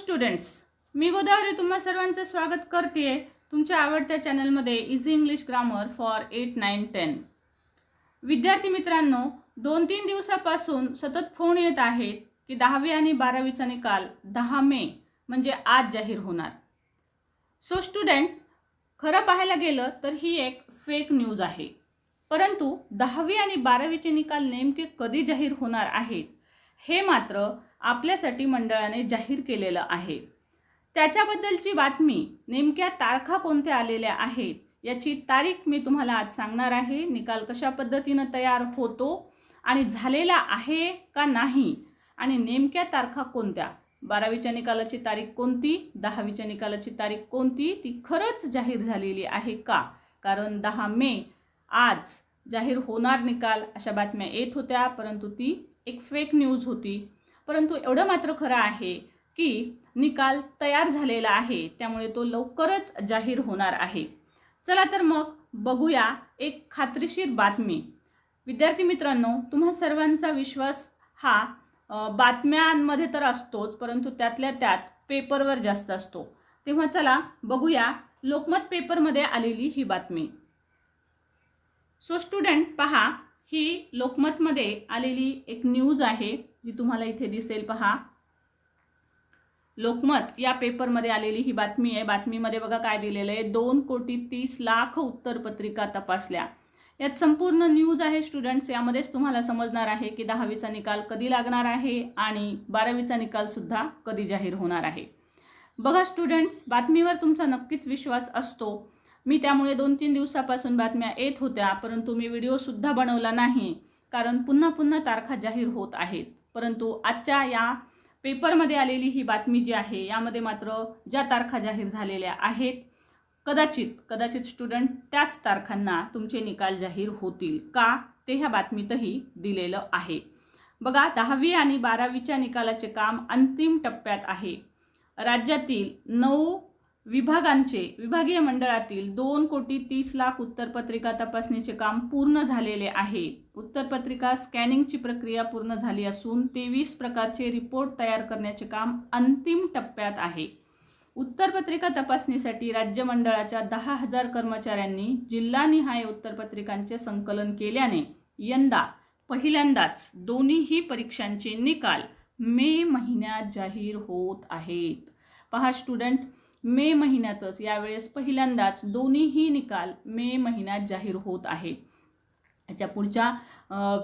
Students मी गोदावरी तुम्हा सर्वांचं स्वागत करते तुमच्या आवडत्या चॅनलमध्ये easy English grammar for eight nine ten विद्यार्थी मित्रांनो दोन तीन दिवसापासून सतत फोन येत आहेत की दहावी आणि बारावीचा निकाल दहा मे म्हणजे आज जाहीर होणार. सो स्टुडंट खरं पाहायला गेलं तर ही एक फेक न्यूज आहे. परंतु दहावी आणि बारावीचे निकाल नेमके कधी जाहीर होणार आहेत हे मात्र आपल्यासाठी मंडळाने जाहीर केलेलं आहे. त्याच्याबद्दलची बातमी नेमक्या तारखा कोणत्या आलेल्या आहेत याची तारीख मी तुम्हाला आज सांगणार आहे. निकाल कशा पद्धतीनं तयार होतो आणि झालेला आहे का नाही आणि नेमक्या तारखा कोणत्या? बारावीच्या निकालाची तारीख कोणती? दहावीच्या निकालाची तारीख कोणती? ती खरंच जाहीर झालेली आहे का? कारण दहा मे आज जाहीर होणार निकाल अशा बातम्या येत होत्या परंतु ती एक फेक न्यूज होती. परंतु एवढं मात्र खरं आहे की निकाल तयार झालेला आहे त्यामुळे तो लवकरच जाहीर होणार आहे. चला तर मग बघूया एक खात्रीशीर बातमी. विद्यार्थी मित्रांनो तुम्हा सर्वांचा विश्वास हा बातम्यांमध्ये तर असतोच परंतु त्यातल्या त्यात पेपरवर जास्त असतो. तेव्हा चला बघूया लोकमत पेपरमध्ये आलेली ही बातमी. सो स्टुडंट पहा ही लोकमतमध्ये आलेली एक न्यूज आहे. जी तुम्हाला इथे दिसेल पहा. लोकमत या पेपरमध्ये आलेली ही बातमी आहे. बातमीमध्ये बघा काय दिलेलं आहे. दोन कोटी तीस लाख उत्तरपत्रिका तपासल्या. यात संपूर्ण न्यूज आहे स्टुडंट्स. यामध्येच तुम्हाला समजणार आहे की दहावीचा निकाल कधी लागणार आहे आणि बारावीचा निकाल सुद्धा कधी जाहीर होणार आहे. बघा स्टुडंट्स बातमीवर तुमचा नक्कीच विश्वास असतो. मी त्यामुळे दोन तीन दिवसापासून बातम्या येत होत्या परंतु मी व्हिडिओसुद्धा बनवला नाही कारण पुन्हा पुन्हा तारखा जाहीर होत आहेत. परंतु आजच्या या पेपरमध्ये आलेली ही बातमी जी आहे यामध्ये मात्र ज्या तारखा जाहीर झालेल्या आहेत कदाचित कदाचित स्टुडंट त्याच तारखांना तुमचे निकाल जाहीर होतील का ते ह्या बातमीतही दिलेलं आहे. बघा दहावी आणि बारावीच्या निकालाचे काम अंतिम टप्प्यात आहे. राज्यातील नऊ विभागांचे विभागीय मंडळातील दोन कोटी तीस लाख उत्तरपत्रिका तपासणीचे काम पूर्ण झालेले आहे. उत्तरपत्रिका स्कॅनिंगची प्रक्रिया पूर्ण झाली असून तेवीस प्रकारचे रिपोर्ट तयार करण्याचे काम अंतिम टप्प्यात आहे. उत्तरपत्रिका तपासणीसाठी राज्य मंडळाच्या दहा हजार कर्मचाऱ्यांनी जिल्हानिहाय उत्तरपत्रिकांचे संकलन केल्याने यंदा पहिल्यांदाच दोन्हीही परीक्षांचे निकाल मे महिन्यात जाहीर होत आहेत. पहा स्टुडंट मे महिन्यातच यावेळेस पहिल्यांदाच दोन्हीही निकाल मे महिन्यात जाहीर होत आहे याच्या पुढच्या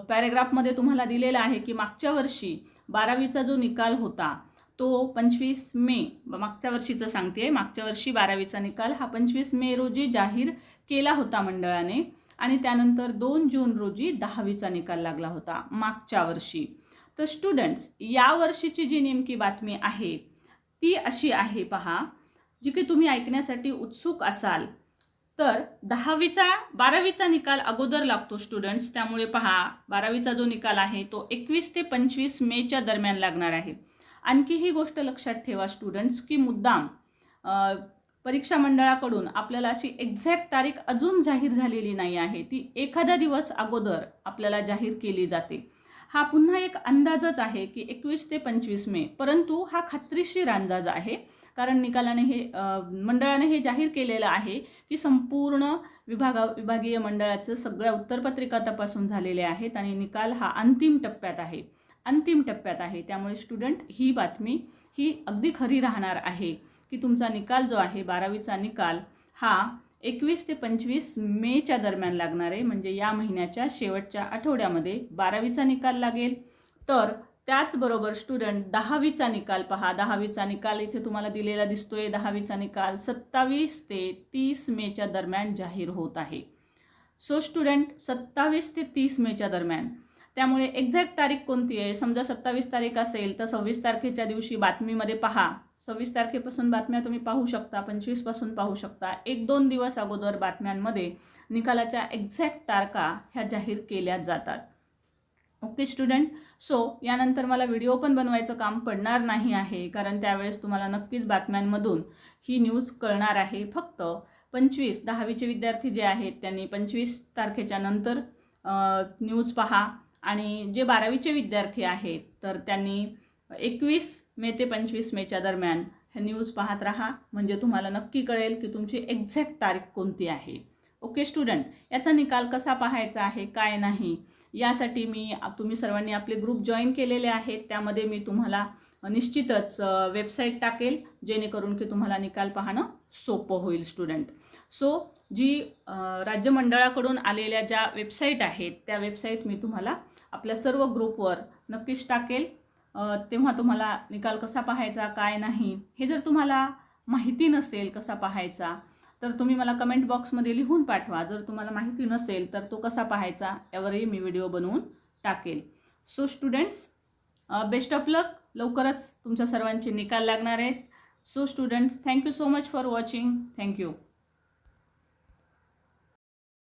पॅरेग्राफमध्ये तुम्हाला दिलेलं आहे की मागच्या वर्षी बारावीचा जो निकाल होता तो पंचवीस मे मागच्या वर्षीचं सांगते मागच्या वर्षी बारावीचा निकाल हा पंचवीस मे रोजी जाहीर केला होता मंडळाने आणि त्यानंतर दोन जून रोजी दहावीचा निकाल लागला होता मागच्या वर्षी. तर स्टुडंट्स या वर्षीची जी नेमकी बातमी आहे ती अशी आहे पहा. जी की तुम्ही ऐकण्यासाठी उत्सुक असाल. तर दहावीचा बारावीचा निकाल अगोदर लागतो स्टुडंट्स त्यामुळे पहा बारावीचा जो निकाल आहे तो एकवीस ते पंचवीस मेच्या दरम्यान लागणार आहे. आणखी ही गोष्ट लक्षात ठेवा स्टुडंट्स की मुद्दाम परीक्षा मंडळाकडून आपल्याला अशी एक्झॅक्ट तारीख अजून जाहीर झालेली नाही आहे. ती एखादा दिवस अगोदर आपल्याला जाहीर केली जाते. हा पुन्हा एक अंदाजच आहे की एकवीस ते पंचवीस मे. परंतु हा खात्रीशीर अंदाज आहे. कारण निकालाने हे मंडळाने हे जाहीर केलेलं आहे की संपूर्ण विभागा विभागीय मंडळाचं सगळ्या उत्तरपत्रिका तपासून झालेल्या आहेत आणि निकाल हा अंतिम टप्प्यात आहे. अंतिम टप्प्यात आहे. त्यामुळे स्टुडंट ही बातमी ही अगदी खरी राहणार आहे की तुमचा निकाल जो आहे बारावीचा निकाल हा एकवीस ते पंचवीस मेच्या दरम्यान लागणार आहे. म्हणजे या महिन्याच्या शेवटच्या आठवड्यामध्ये बारावीचा निकाल लागेल. तर त्याचबरोबर स्टुडंट दहावीचा निकाल पहा. दहावीचा निकाल इथे तुम्हाला दिलेला दिसतोय. दहावीचा निकाल सत्तावीस ते तीस मेच्या दरम्यान जाहीर होत आहे. सो स्टुडंट सत्तावीस ते तीस मेच्या दरम्यान. त्यामुळे एक्झॅक्ट तारीख कोणती आहे? समजा सत्तावीस तारीख असेल तर सव्वीस तारखेच्या दिवशी बातमीमध्ये पहा. सव्वीस तारखेपासून बातम्या तुम्ही पाहू शकता पंचवीसपासून पाहू शकता. एक दोन दिवस अगोदर बातम्यांमध्ये निकालाच्या एक्झॅक्ट तारखा ह्या जाहीर केल्या जातात. ओके स्टुडंट सो यानंतर मला व्हिडिओ पण बनवायचं काम पडणार नाही आहे कारण त्यावेळेस तुम्हाला नक्कीच बातम्यांमधून ही न्यूज कळणार आहे. फक्त पंचवीस दहावीचे विद्यार्थी जे आहेत त्यांनी पंचवीस तारखेच्या नंतर न्यूज पहा. आणि जे बारावीचे विद्यार्थी आहेत तर त्यांनी एकवीस मे ते पंचवीस मेच्या दरम्यान हे न्यूज पाहत राहा. म्हणजे तुम्हाला नक्की कळेल की तुमची एक्झॅक्ट तारीख कोणती आहे. ओके स्टुडंट याचा निकाल कसा पाहायचा आहे काय नाही यासाठी मी तुम्ही सर्वांनी आपले ग्रुप जॉईन केलेले आहेत. त्यामध्ये मी तुम्हाला निश्चितच वेबसाईट टाकेल जेणेकरून की तुम्हाला निकाल पाहणं सोपं होईल स्टुडंट सो जी राज्यमंडळाकडून राज्य मंडळाकडून आलेल्या ज्या वेबसाईट आहेत त्या वेबसाईट मी तुम्हाला आपल्या सर्व ग्रुपवर नक्कीच टाकेल. तेव्हा तुम्हाला निकाल कसा पाहायचा काय नाही हे जर तुम्हाला माहिती नसेल कसा पाहायचा तर तुम्ही मला कमेंट बॉक्समध्ये लिहून पाठवा. जर तुम्हाला माहिती नसेल तर तो कसा पाहायचा यावरही मी व्हिडिओ बनवून टाकेल. So students best of luck लवकरच तुमच्या सर्वांचे निकाल लागणार आहेत. So students thank you so much for watching thank you